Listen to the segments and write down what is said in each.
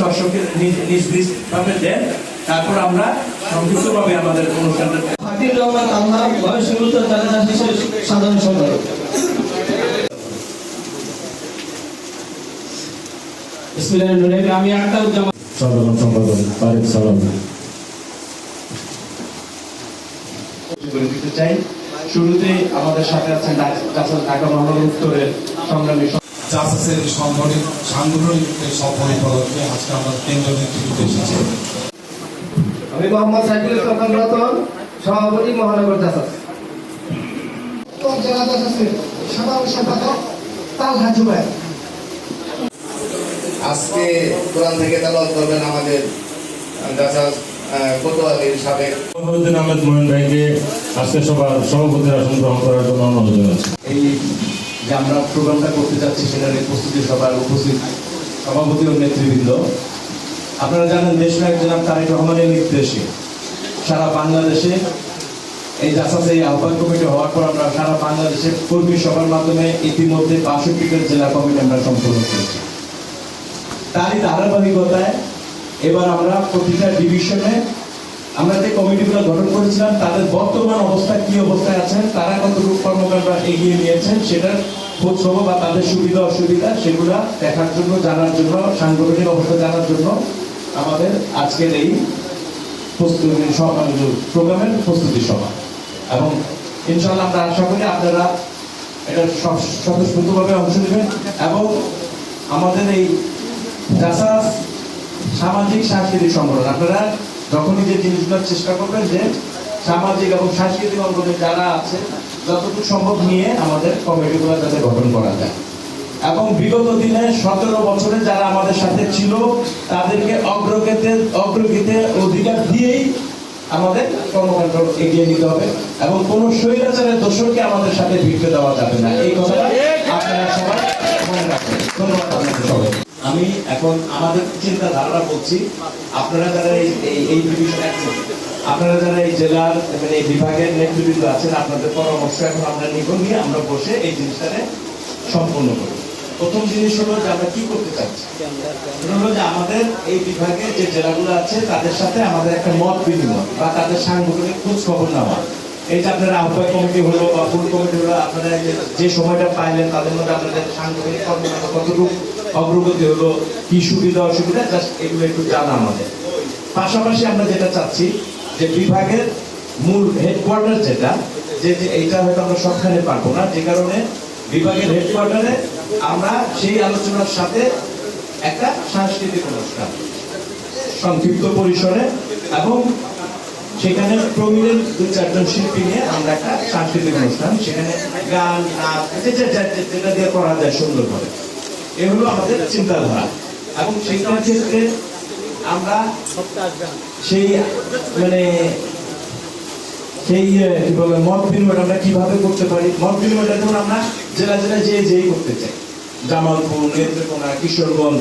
সশকে নিজ নিজ ভাবে দেন। তারপর আমরা সংক্ষিপ্তভাবে আমাদের অনুষ্ঠানটা হাকির রহমান আল্লাহ বয়স সাধারণ সম্পাদক আমি আক্তার সাধারণ সম্পাদক তারেক সালাম। চাই শুরুতে আমাদের সাথে আছেন ঢাকা মহানগর উত্তরের সংগ্রামী জাসাসের সংগঠনিক সাংগঠনিক সফল উপলক্ষে আজকে আমরা কেন্দ্র নেতৃত্বে এসেছি। আমি মোহাম্মদ সাইফুল ইসলাম রতন সভাপতি মহানগর জেলা সম্পাদক তালহা জুবাইর আজকে কোরআন থেকে তেলাওয়াত করবেন আমাদের জাসাস কোতোয়ালির সাবেক। মহিউদ্দিন আহমেদ মোহন ভাইকে আজকে সবার সভাপতির আসন গ্রহণ করার জন্য অনুরোধ জানাচ্ছি। এই যে আমরা প্রোগ্রামটা করতে যাচ্ছি, সেটার প্রস্তুতি সবার উপস্থিত সভাপতি ও নেতৃবৃন্দ। আপনারা জানেন দেশনায়ক জনাব তারেক রহমানের নির্দেশে সারা বাংলাদেশে এই জাসাসে এই আহ্বান কমিটি হওয়ার পর আমরা সারা বাংলাদেশে কর্মী সভার মাধ্যমে ইতিমধ্যে বাষট্টিটা জেলা কমিটি আমরা সম্পূর্ণ করেছি। তারই ধারাবাহিকতায় এবার আমরা প্রতিটা ডিভিশনে আমরা যে কমিটিগুলো গঠন করেছিলাম, তাদের বর্তমান অবস্থা, কি অবস্থায় আছেন তারা কতটুকু কর্মকাণ্ড এগিয়ে নিয়েছেন, সেটার খোঁজ খবর বা তাদের সুবিধা, অসুবিধা সেগুলা দেখার জন্য, জানার জন্য, সাংগঠনিক অবস্থা জানার জন্য আমাদের আজকের এই প্রস্তুতি প্রোগ্রামের প্রস্তুতি সভা। এবং ইনশাল্লাহ আমরা আশা করি আপনারা এটা সব- স্বতঃস্ফূর্তভাবে অংশ নেবেন এবং আমাদের এই জাসাস সামাজিক সাংস্কৃতিক সংগঠন, আপনারা যখনই যে জিনিসগুলো চেষ্টা করবেন যে সামাজিক এবং সাংস্কৃতিক অঙ্গনে যারা আছে যতটুকু সম্ভব নিয়ে আমাদের কমিটিগুলো যাতে গঠন করা যায়। এবং বিগত দিনে সতেরো বছরে যারা আমাদের সাথে ছিল, তাদেরকে অগ্রগতিতে অগ্রগতিতে অধিকার দিয়েই আমাদের কর্মকাণ্ড এগিয়ে নিতে হবে এবং কোন স্বৈরাচারের দোষরকে আমাদের সাথে ভিড়তে দেওয়া যাবে না। এই কথাটা আপনারা সবাই মনে রাখবেন। ধন্যবাদ আপনাদের সবাই আমি এখন আমাদের চিন্তাধারা বলছি, আপনারা যারা এই এই- এই ডিভিশন আপনারা যারা এই জেলার মানে এই বিভাগের নেতৃবৃন্দ আছেন, আপনাদের পরামর্শ এখন আমরা নিব, নিয়ে আমরা বসে এই জিনিসটাকে সম্পূর্ণ করি প্রথম জিনিস হলো যে আমরা কি করতে চাচ্ছি? হলো যে আমাদের এই বিভাগে যে জেলাগুলো আছে, তাদের সাথে আমাদের একটা মত বিনিময় বা তাদের সাংগঠনিক খোঁজ খবর নেওয়া। এই যে আপনারা আহ্বায়ক কমিটি হলো বা ফুল কমিটি হলো, আপনারা যে সময়টা পাইলেন, তাদের মধ্যে আপনাদের সাংগঠনিক কর্মকাণ্ড কতটুকু অগ্রগতি হলো, কি সুবিধা অসুবিধা, জাস্ট এগুলো একটু জানা আমাদের। পাশাপাশি আমরা যেটা চাচ্ছি যে বিভাগের মূল হেডকোয়ার্টার যেটা, যে এইটা হয়তো আমরা সবখানে পারব না, যে কারণে বিভাগের হেডকোয়ার্টারে আমরা সেই আলোচনার সাথে একটা সাংস্কৃতিক অনুষ্ঠান, সংক্ষিপ্ত পরিসরে, এবং সেখানে প্রবীণের দু চারজন শিল্পী নিয়ে আমরা একটা সাংস্কৃতিক অনুষ্ঠান, সেখানে গান, নাচ যেটা দিয়ে করা যায় সুন্দরভাবে। এ হলো আমাদের চিন্তাধারা। এবং সেইটার ক্ষেত্রে আমরা সেই মানে সেই কি বলে মত বিনিময় আমরা কীভাবে করতে পারি? মত বিনিময়টা যেমন আমরা জেলা জেলা যেয়ে যেই করতে চাই। জামালপুর নেত্রকোনা কিশোরগঞ্জ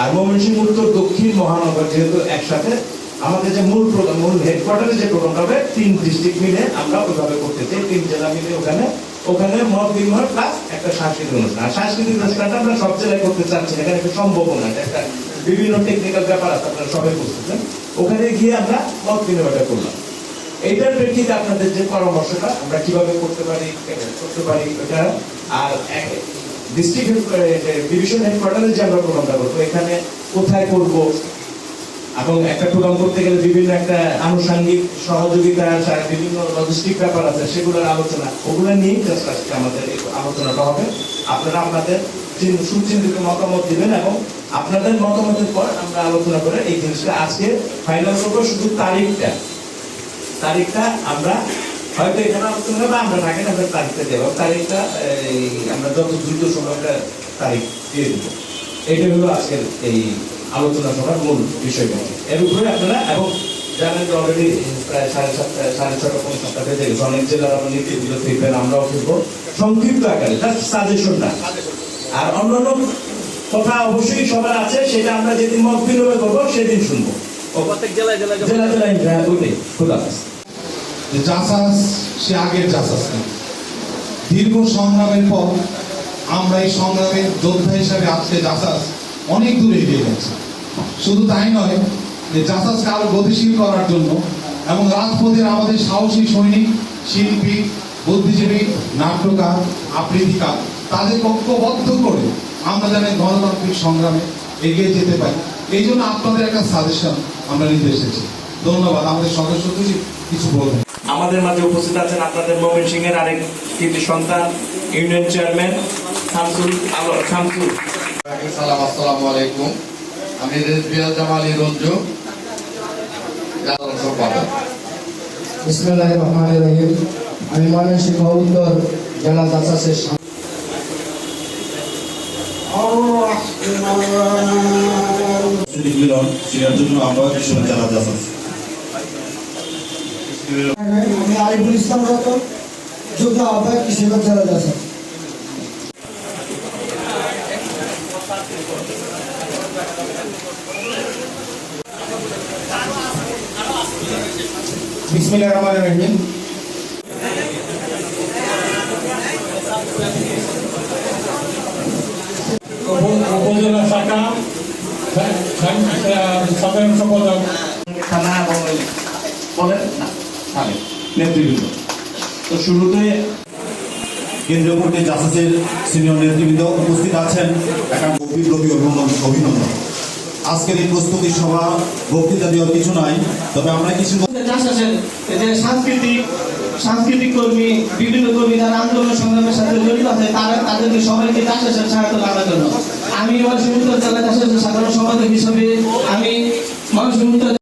আর ময়মনসিংহ উত্তর দক্ষিণ মহানগর যেহেতু একসাথে আমাদের যে মূল প্রোগ্রাম মূল হেডকোয়ার্টারে যে প্রোগ্রামটা হবে তিন ডিস্ট্রিক্ট মিলে আমরা ওইভাবে করতে চাই। তিন জেলা মিলে ওখানে ওখানে মত বিনিময় প্লাস একটা সাংস্কৃতিক অনুষ্ঠান। আর সাংস্কৃতিক অনুষ্ঠানটা আমরা সব জেলায় করতে চাচ্ছি এখানে একটা সম্ভব না এটা একটা বিভিন্ন টেকনিক্যাল ব্যাপার আছে, আপনারা সবাই বুঝতেছেন ওখানে গিয়ে আমরা মত বিনিময়টা করলাম। এইটার প্রেক্ষিতে আপনাদের যে পরামর্শটা, আমরা কীভাবে করতে পারি করতে পারি, এটা, আর ডিস্ট্রিক্ট ডিভিশন হেডকোয়ার্টারে যে আমরা প্রোগ্রামটা করব, এখানে কোথায় করব? এবং একটা প্রোগ্রাম করতে গেলে বিভিন্ন একটা আনুষঙ্গিক সহযোগিতা সা- বিভিন্ন লজিস্টিক ব্যাপার আছে, সেগুলোর আলোচনা, ওগুলো নিয়ে জাস্ট আজকে আমাদের আলোচনাটা হবে। আপনারা আপনাদের চিন- সুচিন্তিত মতামত দিবেন এবং আপনাদের মতামতের পর আমরা আলোচনা করে এই জিনিসটা আজকে ফাইনাল করব, শুধু তারিখটা। তারিখটা আমরা হয়তো এখানে আলোচনা হবে আমরা ঢাকা আমরা তারিখটা দেবো। তারিখটা আমরা যত দ্রুত সময়টা তারিখ দিয়ে দেবো। এটা হলো আজকের এই আলোচনা সভার মূল বিষয়টা। এর উপরে আপনারা, এবং জানেন যে অলরেডি প্রায় সাড়ে সাতটা সাড়ে ছটা, পৌনে সাতটা বেজে গেছে। অনেক জেলার আমরা নীতিগুলো ফিরবেন আমরাও ফিরবো সংক্ষিপ্ত আকারে জাস্ট সাজেশনটা আর অন্যান্য কথা অবশ্যই সবার আছে সেটা আমরা যেদিন মত বিনিময় করব সেদিন শুনব। প্রত্যেক জেলায় জেলায় জেলা জেলায় হ্যাঁ, খোলা যে জাসাস সে আগের জাসাস না। দীর্ঘ সংগ্রামের পর আমরা এই সংগ্রামের যোদ্ধা হিসাবে আজকে জাসাস অনেক দূরে এগিয়ে গেছে। শুধু তাই নয় যে জাসাজকে আরও গতিশীল করার জন্য এবং রাজপথের আমাদের সাহসী সৈনিক শিল্পী বুদ্ধিজীবী নাট্যকার আবৃত্তিকার তাদের ঐক্যবদ্ধ করে আমরা যেন গণতান্ত্রিক সংগ্রামে এগিয়ে যেতে পারি। এই জন্য আপনাদের একটা সাজেশন আমরা নিতে এসেছি। ধন্যবাদ। আমাদের সদস্য সচিব কিছু বলবেন। আমাদের মাঝে উপস্থিত আছেন আপনাদের মমিন সিং এর আরেক কৃতি সন্তান ইউনিয়ন চেয়ারম্যান শামসুল আলো শামসুল। সালাম আসসালামু আলাইকুম। আমি রেজবিয়া জামালি রঞ্জু সাধারণ সম্পাদক। বিসমুল্লাহ রহমান রহিম। আমি ময়মনসিংহ উত্তর জেলা জাসাসের মিলন সেটার জন্য আমরা হিসেবে জানা যাচ্ছে আমি আরিফুল ইসলাম রতন আহ্বায়ক রহিম। উপজেলা শাখা সাধারণ সম্পাদক? থানা এবং বলেন। না থানে নেতৃবৃন্দ। তো শুরুতে কেন্দ্রীয় কমিটি জাসাসের সিনিয়র নেতৃবৃন্দ উপস্থিত আছেন। একটা গভীর গভীর অভিনন্দন অভিনন্দন। আজকের এই প্রস্তুতি সভা বক্তৃতা দেওয়ার কিছু নাই তবে আমরা কিছু যে সাংস্কৃতিক সাংস্কৃতিক কর্মী বিভিন্ন কর্মী যারা আন্দোলন সংগ্রামের সাথে জড়িত আছে তারা তাদেরকে সবাইকে জাসাসের সহায়তা লাগানোর জন্য। আমি ময়মনসিংহ উত্তর জেলা সাধারণ সম্পাদক হিসাবে আমি ময়মনসিংহ উত্তর